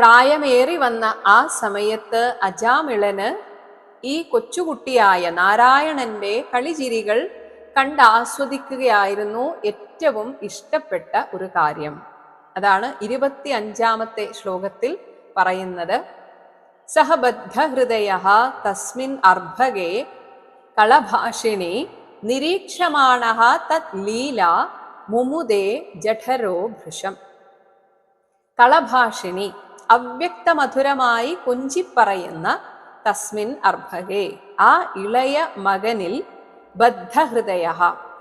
പ്രായമേറി വന്ന ആ സമയത്ത് അജാമിളന് ഈ കൊച്ചുകുട്ടിയായ നാരായണന്റെ കളിചിരികൾ കണ്ട് ആസ്വദിക്കുകയായിരുന്നു ഏറ്റവും ഇഷ്ടപ്പെട്ട ഒരു കാര്യം. അതാണ് ഇരുപത്തി അഞ്ചാമത്തെ ശ്ലോകത്തിൽ പറയുന്നത്. സഹബദ്ധഹൃദയ തസ്മിൻ അർഭകേ കളഭാഷിണി നിരീക്ഷമാണ തത് ലീല മുമുദേ ജഠരോ ഭൃഷം കളഭാഷിണി അവ്യക്തമധുരമായി കൊഞ്ചിപ്പറയുന്ന തസ്മിൻ അർഭകേ ആ ഇളയ മകനിൽ ബദ്ധഹൃദയ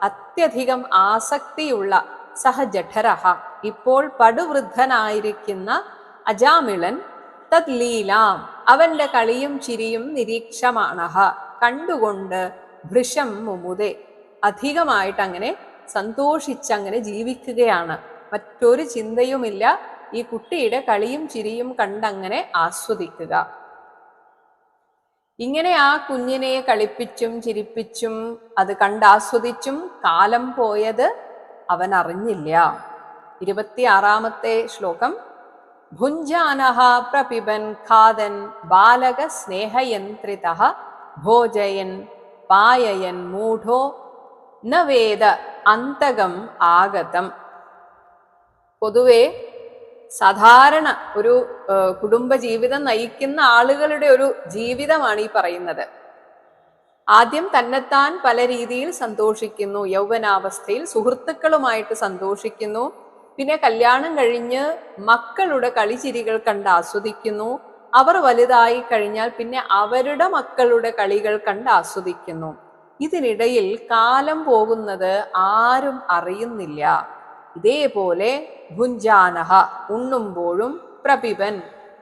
അത്യധികം ആസക്തിയുള്ള സഹജഠരഹ ഇപ്പോൾ പടുവൃദ്ധനായിരിക്കുന്ന അജാമിളൻ തദ് ലീലാം അവന്റെ കളിയും ചിരിയും നിരീക്ഷമാണഹ കണ്ടുകൊണ്ട് ഭൃശം മുമുദേ അധികമായിട്ട് അങ്ങനെ സന്തോഷിച്ചങ്ങനെ ജീവിക്കുകയാണ്. മറ്റൊരു ചിന്തയുമില്ല. ഈ കുട്ടിയുടെ കളിയും ചിരിയും കണ്ടങ്ങനെ ആസ്വദിക്കുക. ഇങ്ങനെ ആ കുഞ്ഞിനെ കളിപ്പിച്ചും ചിരിപ്പിച്ചും അത് കണ്ടാസ്വദിച്ചും കാലം പോയത് അവൻ അറിഞ്ഞില്ല. ഇരുപത്തിയാറാമത്തെ ശ്ലോകം. ഭുഞ്ജാനഹ പ്രപിബൻ ഖാദൻ ബാലക സ്നേഹയന്ത്രിത ഭോജയൻ പായയൻ മൂഢോ നവേദ വേദ അന്തകം ആഗതം. പൊതുവെ സാധാരണ ഒരു കുടുംബ ജീവിതം നയിക്കുന്ന ആളുകളുടെ ഒരു ജീവിതമാണ് ഈ പറയുന്നത്. ആദ്യം തന്നെത്താൻ പല രീതിയിൽ സന്തോഷിക്കുന്നു യൗവനാവസ്ഥയിൽ സുഹൃത്തുക്കളുമായിട്ട് സന്തോഷിക്കുന്നു പിന്നെ കല്യാണം കഴിഞ്ഞ് മക്കളുടെ കളിചിരികൾ കണ്ട് ആസ്വദിക്കുന്നു അവർ വലുതായി കഴിഞ്ഞാൽ പിന്നെ അവരുടെ മക്കളുടെ കളികൾ കണ്ട് ആസ്വദിക്കുന്നു. ഇതിനിടയിൽ കാലം പോകുന്നത് ആരും അറിയുന്നില്ല. ഇതേപോലെ ഭുഞ്ചാനഹ ഉണ്ണുമ്പോഴും പ്രപിപൻ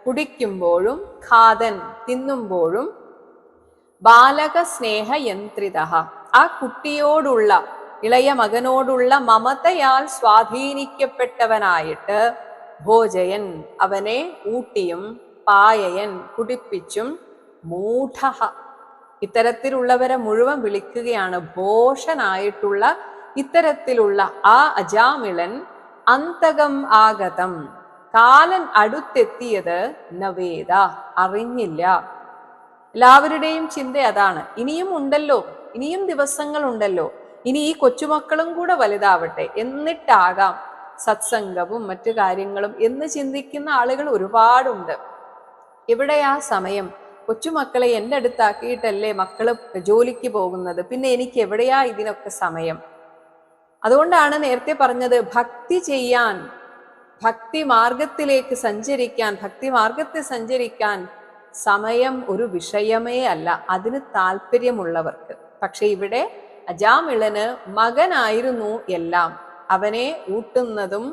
കുടിക്കുമ്പോഴും ഖാദൻ തിന്നുമ്പോഴും ബാലക സ്നേഹ യന്ത്രിത ആ കുട്ടിയോടുള്ള ഇളയ മകനോടുള്ള മമതയാൽ സ്വാധീനിക്കപ്പെട്ടവനായിട്ട് ഭോജയൻ അവനെ ഊട്ടിയും പായയൻ കുടിപ്പിച്ചും മൂഢ ഇത്തരത്തിലുള്ളവരെ മുഴുവൻ വിളിക്കുകയാണ് ഭോഷനായിട്ടുള്ള ഇത്തരത്തിലുള്ള ആ അജാമിളൻ അന്തകം ആഗതം. കാലൻ അടുത്തെത്തിയത് നവേദ. അറിഞ്ഞില്ല. എല്ലാവരുടെയും ചിന്ത അതാണ്. ഇനിയും ഉണ്ടല്ലോ. ഇനിയും ദിവസങ്ങൾ ഉണ്ടല്ലോ ഇനി ഈ കൊച്ചുമക്കളും കൂടെ വലുതാവട്ടെ. എന്നിട്ടാകാം സത്സംഗവും മറ്റു കാര്യങ്ങളും എന്ന് ചിന്തിക്കുന്ന ആളുകൾ ഒരുപാടുണ്ട്. എവിടെയാ സമയം? കൊച്ചുമക്കളെ എന്റെ അടുത്താക്കിയിട്ടല്ലേ മക്കൾ ജോലിക്ക് പോകുന്നത്? പിന്നെ എനിക്ക് എവിടെയാ ഇതിനൊക്കെ സമയം? അതുകൊണ്ടാണ് നേരത്തെ പറഞ്ഞത് ഭക്തി ചെയ്യാൻ ഭക്തി മാർഗത്തിലേക്ക് സഞ്ചരിക്കാൻ ഭക്തി മാർഗത്തിൽ സഞ്ചരിക്കാൻ സമയം ഒരു വിഷയമേ അല്ല അതിന് താല്പര്യമുള്ളവർക്ക്. പക്ഷെ ഇവിടെ അജാമിളന് മകനായിരുന്നു എല്ലാം. അവനെ ഊട്ടുന്നതും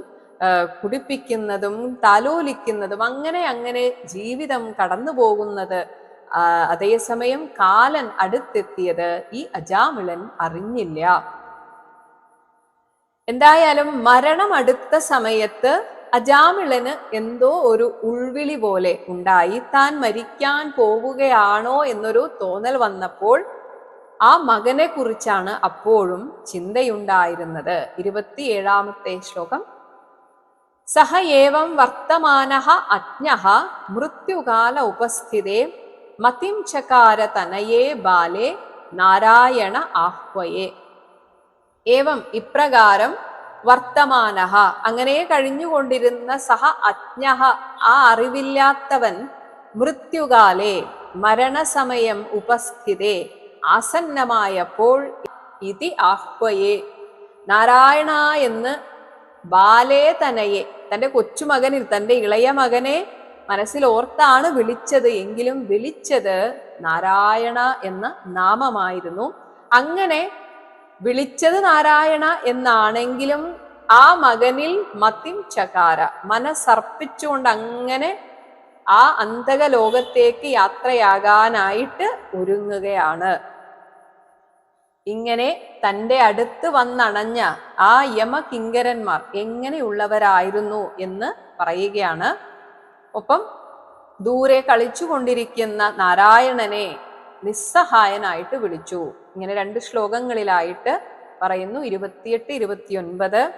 കുടിപ്പിക്കുന്നതും താലോലിക്കുന്നതും അങ്ങനെ അങ്ങനെ ജീവിതം കടന്നു പോകുന്നത് അതേസമയം കാലൻ അടുത്തെത്തിയത് ഈ അജാമിളൻ അറിഞ്ഞില്ല. എന്തായാലും മരണം അടുത്ത സമയത്ത് അജാമിളന് എന്തോ ഒരു ഉൾവിളി പോലെ ഉണ്ടായി. താൻ മരിക്കാൻ പോവുകയാണോ എന്നൊരു തോന്നൽ വന്നപ്പോൾ ആ മകനെ കുറിച്ചാണ് അപ്പോഴും ചിന്തയുണ്ടായിരുന്നത്. ഇരുപത്തിയേഴാമത്തെ ശ്ലോകം. സഹ ഏവം വർത്തമാന അജ്ഞ മൃത്യുകാല ഉപസ്ഥിതേ മതിം ചകാര തനയേ ബാലേ നാരായണ ആഹ്വയേ. ഏവം ഇപ്രകാരം വർത്തമാനഹ അങ്ങനെ കഴിഞ്ഞുകൊണ്ടിരുന്ന സഹ അജ്ഞ. ആ അറിവില്ലാത്തവൻ മൃത്യുകാലേ മരണസമയം ഉപസ്ഥിതേ. ആസന്നമായപ്പോൾ ഇതി ആഹ്വയെ. നാരായണ എന്ന് ബാലേ തനയെ തന്റെ കൊച്ചുമകനിൽ തന്റെ ഇളയ മകനെ മനസ്സിൽ ഓർത്താണ് വിളിച്ചത്. എങ്കിലും വിളിച്ചത് നാരായണ എന്ന നാമമായിരുന്നു. അങ്ങനെ വിളിച്ചത് നാരായണ എന്നാണെങ്കിലും ആ മകനിൽ മതിം ചകാര മനസ്സർപ്പിച്ചുകൊണ്ട് അങ്ങനെ ആ അന്തക ലോകത്തേക്ക് യാത്രയാകാനായിട്ട് ഒരുങ്ങുകയാണ്. ഇങ്ങനെ തന്റെ അടുത്ത് വന്നണഞ്ഞ ആ യമകിങ്കരന്മാർ എങ്ങനെയുള്ളവരായിരുന്നു എന്ന് പറയുകയാണ്. ഒപ്പം ദൂരെ കളിച്ചുകൊണ്ടിരിക്കുന്ന നാരായണനെ നിസ്സഹായനായിട്ട് വിളിച്ചു. ഇങ്ങനെ രണ്ട് ശ്ലോകങ്ങളിലായിട്ട് പറയുന്നു. ഇരുപത്തിയെട്ട് ഇരുപത്തിയൊൻപത്.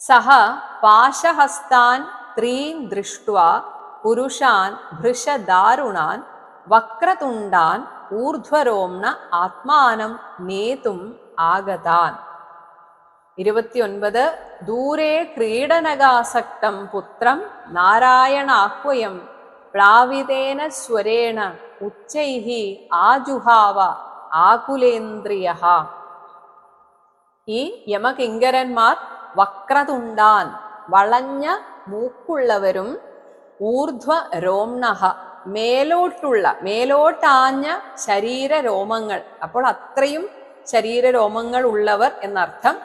സഹ പാശഹസ്താൻ ത്രീൻ ദൃഷ്ട പുരുഷാൻ ഭൃഷദാരുണാൻ വക്രതുണ്ടാൻ ഊർധ്വരോംണ ആത്മാനം നേതും ആഗതാൻ. ഇരുപത്തിയൊൻപത്. ദൂരെ ക്രീഡനകാസക്തം പുത്രം നാരായണാഹ്വയം പ്ലാവിതേന സ്വരേണ ഉച്ചൈഹി ആജുഹാവ ആകുലേന്ദ്രിയ. ഈ യമകിങ്കരന്മാർ വക്രതുണ്ടാൻ വളഞ്ഞ മൂക്കുള്ളവരും ഊർധ്വ രോംണഹ മേലോട്ടുള്ള മേലോട്ടാഞ്ഞ ശരീര രോമങ്ങൾ അപ്പോൾ അത്രയും ശരീരരോമങ്ങൾ ഉള്ളവർ എന്നർത്ഥം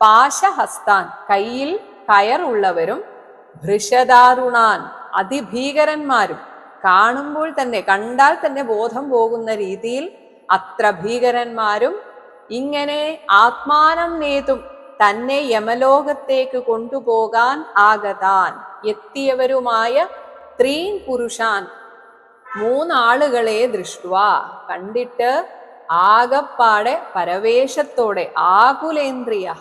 പാശഹസ്താൻ കയ്യിൽ കയറുള്ളവരും ഭൃഷദാരുണാൻ അതിഭീകരന്മാരും. കാണുമ്പോൾ തന്നെ കണ്ടാൽ തന്നെ ബോധം പോകുന്ന രീതിയിൽ അത്ര ഭീകരന്മാരും ഇങ്ങനെ ആത്മാനം നേതും തന്നെ യമലോകത്തേക്ക് കൊണ്ടുപോകാൻ ആകതാൻ എത്തിയവരുമായ ത്രീൻ പുരുഷാൻ മൂന്നാളുകളെ ദൃഷ്ടുവ. കണ്ടിട്ട് ആകപ്പാടെ പരവേശത്തോടെ ആകുലേന്ദ്രിയ.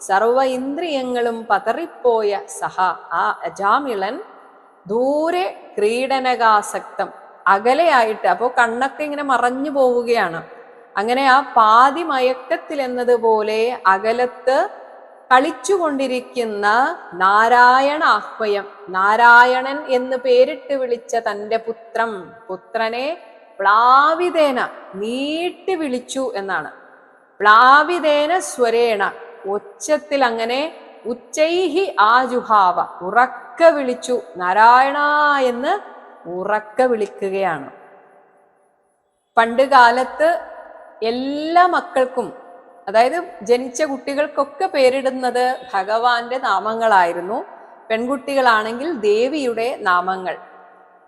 സർവ ഇന്ദ്രിയങ്ങളും പതറിപ്പോയ സഹ. ആ അജാമിളൻ ദൂരെ ക്രീഡനകാസക്തം. അകലെയായിട്ട് അപ്പോൾ കണ്ണൊക്കെ ഇങ്ങനെ മറഞ്ഞു പോവുകയാണ്. അങ്ങനെ ആ പാതി മയക്കത്തിൽ എന്നതുപോലെ അകലത്ത് കളിച്ചുകൊണ്ടിരിക്കുന്ന നാരായണ ആഹ്വയം നാരായണൻ എന്ന് പേരിട്ട് വിളിച്ച തന്റെ പുത്രം പുത്രനെ പ്ലാവിതേന നീട്ടി വിളിച്ചു എന്നാണ്. പ്ലാവിതേന സ്വരേണ ഒച്ചത്തിൽ അങ്ങനെ ഉച്ചൈഹി ആജുഹാവ ഉറക്ക വിളിച്ചു നാരായണ എന്ന് ഉറക്ക വിളിക്കുകയാണ്. പണ്ട് കാലത്ത് എല്ലാ മക്കൾക്കും അതായത് ജനിച്ച കുട്ടികൾക്കൊക്കെ പേരിടുന്നത് ഭഗവാന്റെ നാമങ്ങളായിരുന്നു. പെൺകുട്ടികളാണെങ്കിൽ ദേവിയുടെ നാമങ്ങൾ.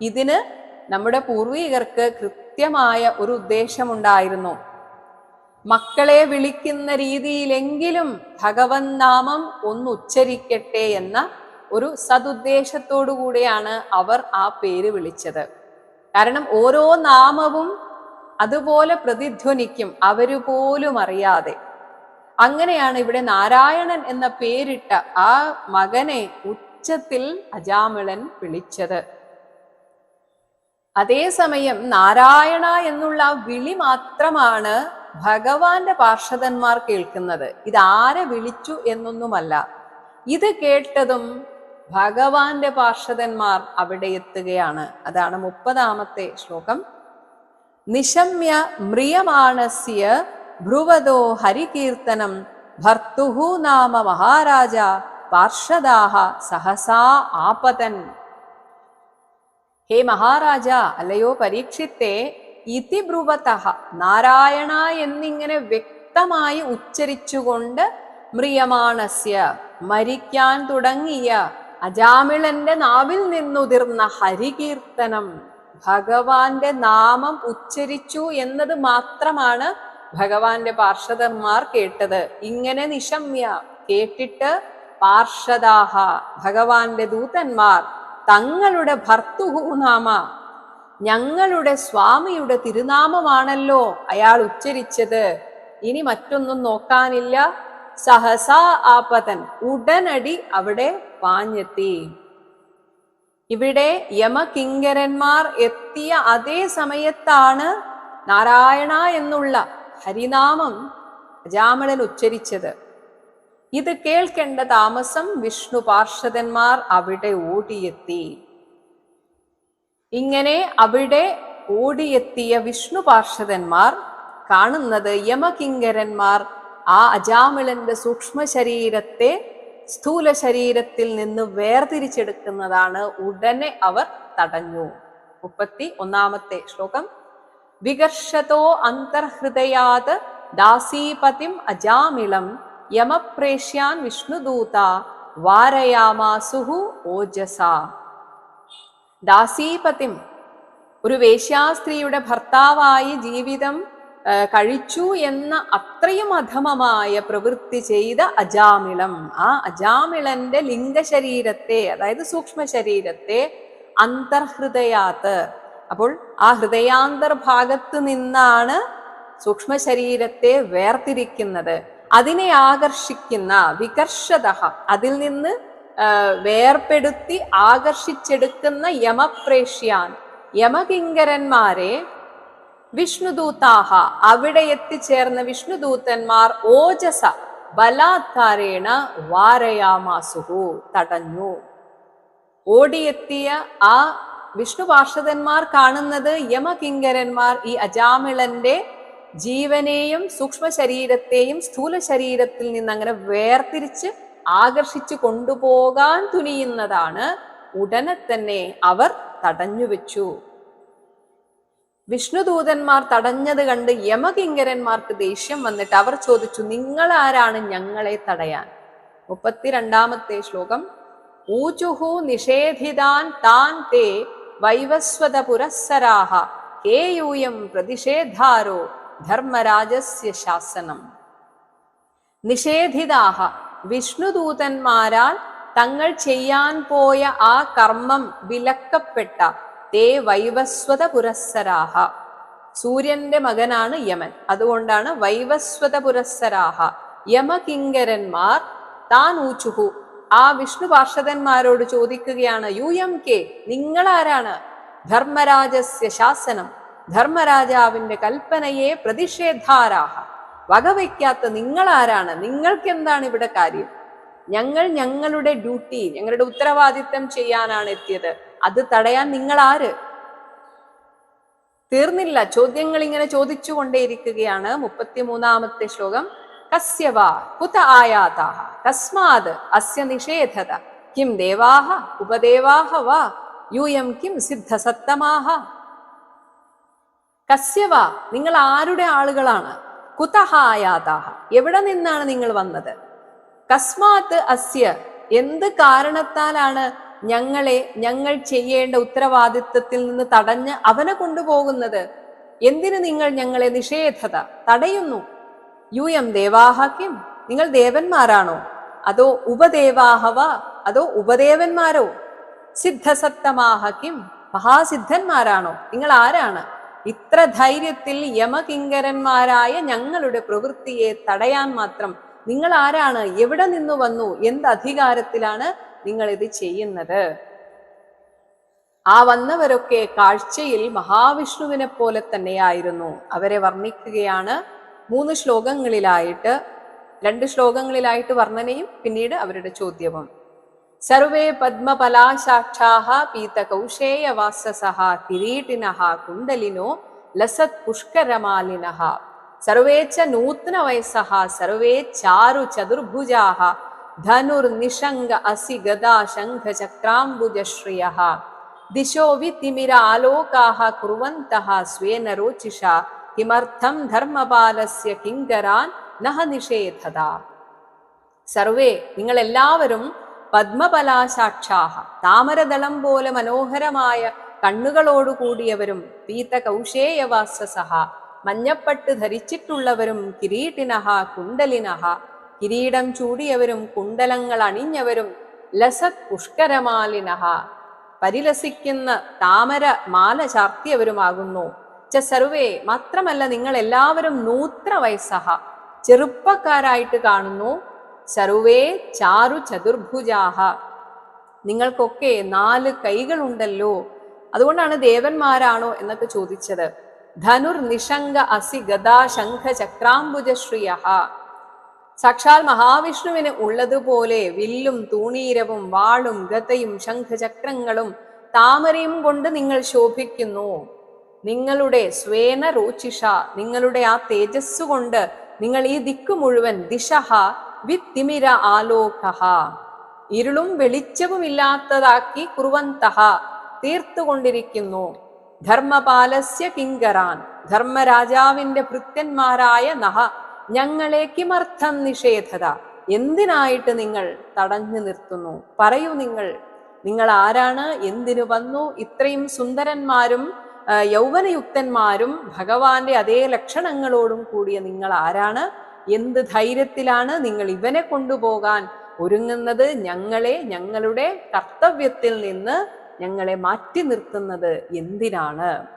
ഇതിന് നമ്മുടെ പൂർവികർക്ക് കൃത്യമായ ഒരു ഉദ്ദേശമുണ്ടായിരുന്നു. മക്കളെ വിളിക്കുന്ന രീതിയിലെങ്കിലും ഭഗവൻ നാമം ഒന്ന് ഉച്ചരിക്കട്ടെ എന്ന ഒരു സതുദ്ദേശത്തോടു കൂടിയാണ് അവർ ആ പേര് വിളിച്ചത്. കാരണം ഓരോ നാമവും അതുപോലെ പ്രതിധ്വനിക്കും അവർ പോലും അറിയാതെ അങ്ങനെയാണ് ഇവിടെ നാരായണൻ എന്ന പേരിട്ട ആ മകനെ ഉച്ചത്തിൽ അജാമിളൻ വിളിച്ചത്. അതേസമയം നാരായണ എന്നുള്ള വിളി മാത്രമാണ് ഭഗവാന്റെ പാർഷദന്മാർ കേൾക്കുന്നത്. ഇതാരെ വിളിച്ചു എന്നൊന്നുമല്ല. ഇത് കേട്ടതും ഭഗവാന്റെ പാർഷദന്മാർ അവിടെ എത്തുകയാണ്. അതാണ് മുപ്പതാമത്തെ ശ്ലോകം. നിശമ്യ മ്രിയമാണസ്യ ഭ്രുവതോ ഹരികീർത്തനം ഭർത്തുഹു നാമ മഹാരാജ പാർഷദാഹ സഹസാ ആപതൻ. ഹേ മഹാരാജ അല്ലയോ പരീക്ഷിത്തെ ഭ്രുവത നാരായണ എന്നിങ്ങനെ വ്യക്തമായി ഉച്ചരിച്ചുകൊണ്ട് മ്രിയമാണസ്യ മരിക്കാൻ തുടങ്ങിയ അജാമിളന്റെ നാവിൽ നിന്നുതിർന്ന ഹരികീർത്തനം ഭഗവാന്റെ നാമം ഉച്ചരിച്ചു എന്നത് മാത്രമാണ് ഭഗവാന്റെ പാർഷദന്മാർ കേട്ടത്. ഇങ്ങനെ നിശമ്യ കേട്ടിട്ട് പാർഷദാഹ ഭഗവാന്റെ ദൂതന്മാർ തങ്ങളുടെ ഭർത്തുഹൂനാമ ഞങ്ങളുടെ സ്വാമിയുടെ തിരുനാമമാണല്ലോ അയാൾ ഉച്ചരിച്ചത്. ഇനി മറ്റൊന്നും നോക്കാനില്ല. സഹസാ ആപതൻ ഉടനടി അവിടെ പാഞ്ഞെത്തി. ഇവിടെ യമകിങ്കരന്മാർ എത്തിയ അതേ സമയത്താണ് നാരായണ എന്നുള്ള ഹരിനാമം അജാമളൻ ഉച്ചരിച്ചത്. ഇത് കേൾക്കേണ്ട താമസം വിഷ്ണു പാർഷദന്മാർ അവിടെ ഓടിയെത്തി. ഇങ്ങനെ അവിടെ ഓടിയെത്തിയ വിഷ്ണു പാർഷദന്മാർ കാണുന്നത് യമകിങ്കരന്മാർ ആ അജാമിളന്റെ സൂക്ഷ്മ ശരീരത്തെ സ്ഥൂല ശരീരത്തിൽ നിന്ന് വേർതിരിച്ചെടുക്കുന്നതാണ് ഉടനെ അവർ തടഞ്ഞു. മുപ്പത്തി ഒന്നാമത്തെ ശ്ലോകം. വികർഷതോ അന്തർഹൃദയാത് ദാസീപതിം അജാമിളം യമപ്രേഷ്യാൻ വിഷ്ണുദൂത വാരയാമാസുഹു ഓജസ. ദാസീപതിം ഒരു വേശ്യാസ്ത്രീയുടെ ഭർത്താവായി ജീവിതം കഴിച്ചു എന്ന അത്രയും അധമമായ പ്രവൃത്തി ചെയ്ത അജാമിളം. ആ അജാമിളന്റെ ലിംഗശരീരത്തെ അതായത് സൂക്ഷ്മ ശരീരത്തെ അന്തർഹൃദയാത്ത്. അപ്പോൾ ആ ഹൃദയാന്തർ ഭാഗത്ത് നിന്നാണ് സൂക്ഷ്മ ശരീരത്തെ വേർതിരിക്കുന്നത്. അതിനെ ആകർഷിക്കുന്ന വികർഷത അതിൽ നിന്ന് വേർപ്പെടുത്തി ആകർഷിച്ചെടുക്കുന്ന യമപ്രേഷ്യാൻ യമകിങ്കരന്മാരെ വിഷ്ണുദൂതാഹ. അവിടെ എത്തിച്ചേർന്ന വിഷ്ണുദൂതന്മാർ ഓജസ ബലാത്കാരേണ വാരയാമാസുഹു തടഞ്ഞു. ഓടിയെത്തിയ ആ വിഷ്ണു പാർഷദന്മാർ കാണുന്നത് യമകിങ്കരന്മാർ ഈ അജാമിളന്റെ ജീവനെയും സൂക്ഷ്മ ശരീരത്തെയും സ്ഥൂല ശരീരത്തിൽ നിന്ന് അങ്ങനെ വേർതിരിച്ച് ആകർഷിച്ചു കൊണ്ടുപോകാൻ തുനിയുന്നതാണ്. ഉടനെ തന്നെ അവർ തടഞ്ഞു വെച്ചു വിഷ്ണുദൂതന്മാർ തടഞ്ഞത് കണ്ട് യമകിങ്കരന്മാർക്ക് ദേഷ്യം വന്നിട്ട് അവർ ചോദിച്ചു നിങ്ങൾ ആരാണ് ഞങ്ങളെ തടയാൻ? മുപ്പത്തിരണ്ടാമത്തെ ശ്ലോകം ഊചുഹു നിഷേധിതാൻ താൻ തേ വൈവസ്വത പുരസ്സരാഹ ഹേയൂയം പ്രതിഷേധാരോ ധർമ്മരാജസ്യ ശാസനം. നിഷേധിതാഹ വിഷ്ണുദൂതന്മാരാൽ തങ്ങൾ ചെയ്യാൻ പോയ ആ കർമ്മം വിലക്കപ്പെട്ട തേ വൈവസ്വത പുരസ്സരാഹ സൂര്യന്റെ മകനാണ് യമൻ. അതുകൊണ്ടാണ് വൈവസ്വത പുരസ്സരാഹ യമകിങ്കരന്മാർ താൻ ഊച്ചുഹു. ആ വിഷ്ണു പാർഷദന്മാരോട് ചോദിക്കുകയാണ് യു എം കെ നിങ്ങളാരാണ്? ധർമ്മരാജസ്യ ശാസനം. ധർമ്മരാജാവിന്റെ കൽപ്പനയെ പ്രതിഷേധാരാഹ. വകവയ്ക്കാത്ത നിങ്ങളാരാണ്? നിങ്ങൾക്ക് എന്താണ് ഇവിടെ കാര്യം? ഞങ്ങൾ ഞങ്ങളുടെ ഡ്യൂട്ടി ഞങ്ങളുടെ ഉത്തരവാദിത്തം ചെയ്യാനാണ് എത്തിയത്. അത് തടയാൻ നിങ്ങൾ ആര് തീർന്നില്ല. ചോദ്യങ്ങൾ ഇങ്ങനെ ചോദിച്ചുകൊണ്ടേയിരിക്കുകയാണ് മുപ്പത്തിമൂന്നാമത്തെ ശ്ലോകം. കസ്യവ കുത ആയാതാഹ. കസ്മാത് അസ്യ നിഷേധത. കിം ദേവാഹ? ഉപദേവാഹ വാ? യൂയം കിം സിദ്ധസത്തമാഹ? കസ്യവ നിങ്ങൾ ആരുടെ ആളുകളാണ്? കുതഹ ആയാതാഹ. എവിടെ നിന്നാണ് നിങ്ങൾ വന്നത്? കസ്മാത്ത് അസ്യ. എന്ത് കാരണത്താലാണ് ഞങ്ങളെ ഞങ്ങൾ ചെയ്യേണ്ട ഉത്തരവാദിത്വത്തിൽ നിന്ന് തടഞ്ഞ് അവനെ കൊണ്ടുപോകുന്നത്. എന്തിനു നിങ്ങൾ ഞങ്ങളെ നിഷേധത തടയുന്നു? യു എം ദേവാഹാക്യം. നിങ്ങൾ ദേവന്മാരാണോ? അതോ ഉപദേവാഹവ? അതോ ഉപദേവന്മാരോ? സിദ്ധസത്തമാഹക്യം. മഹാസിദ്ധന്മാരാണോ? നിങ്ങൾ ആരാണ്? ഇത്ര ധൈര്യത്തിൽ യമകിങ്കരന്മാരായ ഞങ്ങളുടെ പ്രവൃത്തിയെ തടയാൻ മാത്രം നിങ്ങൾ ആരാണ്? എവിടെ നിന്ന് വന്നു? എന്ത് അധികാരത്തിലാണ്? നിങ്ങൾ ഇത് ചെയ്യുന്നത്. ആ വന്നവരൊക്കെ കാഴ്ചയിൽ മഹാവിഷ്ണുവിനെ പോലെ തന്നെയായിരുന്നു. അവരെ വർണിക്കുകയാണ് മൂന്ന് ശ്ലോകങ്ങളിലായിട്ട് രണ്ട് ശ്ലോകങ്ങളിലായിട്ട് വർണനയും പിന്നീട് അവരുടെ ചോദ്യവും. സർവേ പത്മപലാശാക്ഷാഹ പീതകൗശേയ വാസസഹ കിരീടിനഹ കുണ്ടലിനോ ലസത് പുഷ്കരമാലിനഹ. സർവേച്ച നൂത്ന വയസ്സഃ സർവേ ചാരു ചതുർഭുജാഃ ധനുർനിഷംഗ അസി ഗദാ ശംഖ ചക്രാംബുജശ്രിയഃ. ദിശോ വിതിമിര ആലോകാഃ കുർവന്തഃ സ്വേന രോചിഷ കിമർത്ഥം ധർമ്മപാലസ്യ കിങ്കരാൻ നഹ നിഷേധത. സർവേ നിങ്ങൾ എല്ലാവരും പത്മപലാശാക്ഷാഹ താമരദളം പോലെ മനോഹരമായ കണ്ണുകളോടു കൂടിയവരും പീത കൗശേയവാസസഹ മഞ്ഞപ്പട്ട് ധരിച്ചിട്ടുള്ളവരും കിരീട്ടിനഹ കുണ്ടലിനഹ. കിരീടം ചൂടിയവരും കുണ്ടലങ്ങൾ അണിഞ്ഞവരും ലസത് പുഷ്കരമാലിനഹ. പരിലസിക്കുന്ന താമര മാല ചാർത്തിയവരുമാകുന്നു. ച സർവേ മാത്രമല്ല നിങ്ങൾ എല്ലാവരും നൂത്ര വയസ്സഹ. ചെറുപ്പക്കാരായിട്ട് കാണുന്നു. സർവേ ചാരു ചതുർഭുജാഹ. നിങ്ങൾക്കൊക്കെ നാല് കൈകളുണ്ടല്ലോ. അതുകൊണ്ടാണ് ദേവന്മാരാണോ എന്നൊക്കെ ചോദിച്ചത്. ധനുർ നിഷംഗ അസി ഗദാ ശംഖ ചക്രാംബുജശ്രിയ സാക്ഷാൽ മഹാവിഷ്ണുവിന് ഉള്ളതുപോലെ വില്ലും തൂണീരവും വാളും ഗതയും ശംഖചക്രങ്ങളും താമരയും കൊണ്ട് നിങ്ങൾ ശോഭിക്കുന്നു. നിങ്ങളുടെ സ്വേന രോചിഷ നിങ്ങളുടെ ആ തേജസ് കൊണ്ട് നിങ്ങൾ ഈ ദിക്കു മുഴുവൻ ദിശഹ വിത്തിമിര ആലോകഹ. ഇരുളും വെളിച്ചവും ഇല്ലാത്തതാക്കി കുറുവന്തഹ തീർത്തുകൊണ്ടിരിക്കുന്നു ധർമ്മപാലസ്യ കിങ്കറാൻ ധർമ്മരാജാവിന്റെ ഭൃത്യന്മാരായ നഹ ഞങ്ങളെ കിമർത്ഥം നിഷേധത. എന്തിനായിട്ട് നിങ്ങൾ തടഞ്ഞു നിർത്തുന്നു? പറയൂ നിങ്ങൾ. നിങ്ങൾ ആരാണ്? എന്തിനു വന്നു? ഇത്രയും സുന്ദരന്മാരും യൗവനയുക്തന്മാരും ഭഗവാന്റെ അതേ ലക്ഷണങ്ങളോടും കൂടിയ നിങ്ങൾ ആരാണ്? എന്ത് ധൈര്യത്തിലാണ് നിങ്ങൾ ഇവനെ കൊണ്ടുപോകാൻ ഒരുങ്ങുന്നത്? ഞങ്ങളെ ഞങ്ങളുടെ കർത്തവ്യത്തിൽ നിന്ന് ഞങ്ങളെ മാറ്റി നിർത്തുന്നത് എന്തിനാണ്?